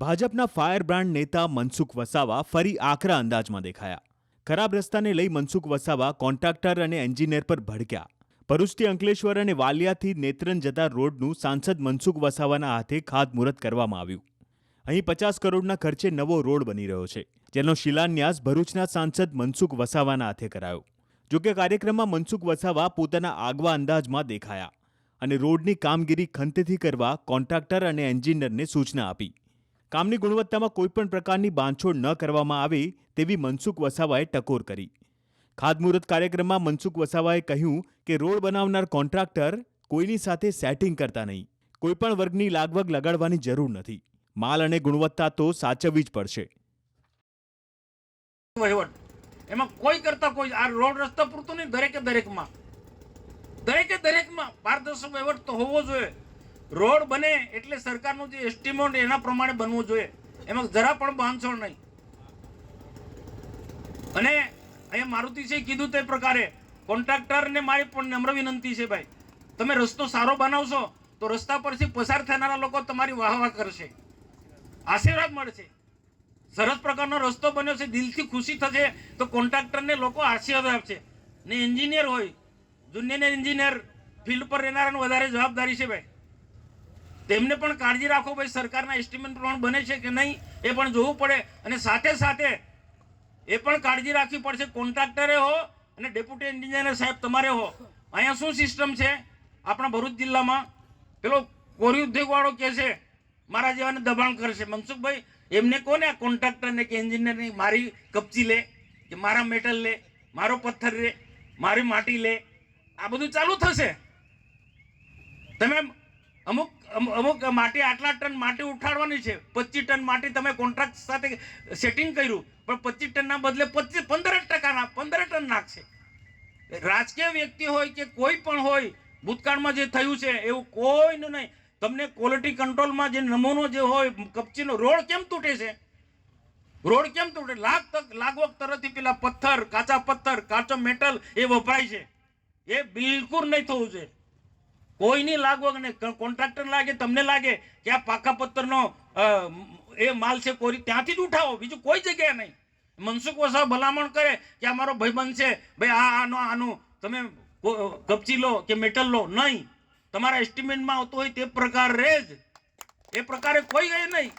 ભાજપના fire brand નેતા મનસુખ વસાવા ફરી આકરા અંદાજમાં દેખાયા. ખરાબ રસ્તાને લઈ મનસુખ વસાવા કોન્ટ્રાક્ટર અને એન્જિનિયર પર ભડક્યા. ભરૂચથી અંકલેશ્વર અને વાલિયાથી નેત્રન જતા રોડનું સાંસદ મનસુખ વસાવાના હાથે ખાતમુહૂર્ત કરવામાં આવ્યું. અહીં પચાસ કરોડના ખર્ચે નવો રોડ બની રહ્યો છે, જેનો શિલાન્યાસ ભરૂચના સાંસદ મનસુખ વસાવાના હાથે કરાયો. જોકે કાર્યક્રમમાં મનસુખ વસાવા પોતાના આગવા અંદાજમાં દેખાયા અને રોડની કામગીરી ખંતેથી કરવા કોન્ટ્રાક્ટર અને એન્જિનિયરને સૂચના આપી. કામની ગુણવત્તામાં કોઈપણ પ્રકારની બાંધછોડ ન કરવામાં આવે તેવી મનસુખ વસાવાએ ટકોર કરી. ખાતમુહૂર્ત કાર્યક્રમમાં મનસુખ વસાવાએ કહ્યું કે રોડ બનાવનાર કોન્ટ્રાક્ટર કોઈની સાથે સેટિંગ કરતા નહીં. કોઈપણ વર્ગની લાગવગ લગાડવાની જરૂર નથી. માલ અને ગુણવત્તા તો સાચવવી જ પડશે. એમાં કોઈ કરતા કોઈ આ રોડ રસ્તા પૂરતો નહીં, દરેકે દરેકમાં. દરેકે દરેકમાં પારદર્શક વહીવટ તો હોવો જોઈએ. રોડ બને એટલે સરકારનું જે એસ્ટિમેટ એના પ્રમાણે બનવું જોઈએ. એમાં જરા પણ બાંધછોડ નહીં. અને અહીંયા મારુતિસે કીધું તે પ્રકારે કોન્ટ્રાક્ટરને મારી પણ નમ્ર વિનંતી છે ભાઈ. તમે રસ્તો સારો બનાવશો તો રસ્તા પરથી પસાર થનારા લોકો તમારી વાહ વાહ કરશે. આશીર્વાદ મળશે. સરસ પ્રકારનો રસ્તો બન્યો છે, દિલથી ખુશી થશે તો કોન્ટ્રાક્ટરને લોકો આશીર્વાદ આપશે. ને એન્જિનિયર હોય જુનિયર એન્જિનિયર ફિલ્ડ પર રહેનારાને વધારે જવાબદારી છે ભાઈ. તેમને પણ કાળજી રાખો ભાઈ, સરકારના એસ્ટિમેટ પ્રમાણે બને છે કે નહીં એ પણ જોવું પડે. અને સાથે સાથે એ પણ કાળજી રાખવી પડશે. કોન્ટ્રાક્ટરે હો અને ડેપ્યુટી એન્જિનિયર સાહેબ તમારે હો, અહીંયા શું સિસ્ટમ છે? આપણા ભરૂચ જિલ્લામાં પેલો કોરી ઉદ્યોગવાળો કહે છે, મારા જેવાને દબાણ કરશે. મનસુખભાઈ, એમને કોને કોન્ટ્રાક્ટરને કે એન્જિનિયરની મારી કપચી લે, કે મારા મેટલ લે, મારો પથ્થર લે, મારી માટી લે? આ બધું ચાલુ થશે. તમે અમુક અમુક માટી આટલા ટન માટી ઉઠાડવાની છે. પચીસ ટન માટી તમે કોન્ટ્રાક્ટ સાથે સેટિંગ કર્યું, પણ પચીસ ટનના બદલે પચીસ પંદર ટકાના પંદર ટન નાખશે. રાજકીય વ્યક્તિ હોય કે કોઈ પણ હોય, ભૂતકાળમાં જે થયું છે, એવું કોઈનું નહીં. તમને ક્વોલિટી કંટ્રોલમાં જે નમૂનો જે હોય, કપચીનો રોડ કેમ તૂટે છે? રોડ કેમ તૂટે? લાખ તક લાગવક તરફથી પેલા પથ્થર, કાચા પથ્થર, કાચો મેટલ એ વપરાય છે. એ બિલકુલ નહીં થવું જોઈએ. કોઈની લાગવગ નહીં. કોન્ટ્રાક્ટર લાગે, તમને લાગે કે આ પાકા પથ્થરનો એ માલ છે કોરી, ત્યાંથી જ ઉઠાવો. બીજું કોઈ જગ્યાએ નહીં. મનસુખ વસાવ ભલામણ કરે કે આ મારો ભાઈબંધ છે, ભાઈ આ, આનો, આનું, તમે કપચી લો કે મેટલ લો. નહીં. તમારા એસ્ટિમેટમાં આવતો હોય તે પ્રકાર રહે જ. એ પ્રકારે કોઈ ગયે નહીં.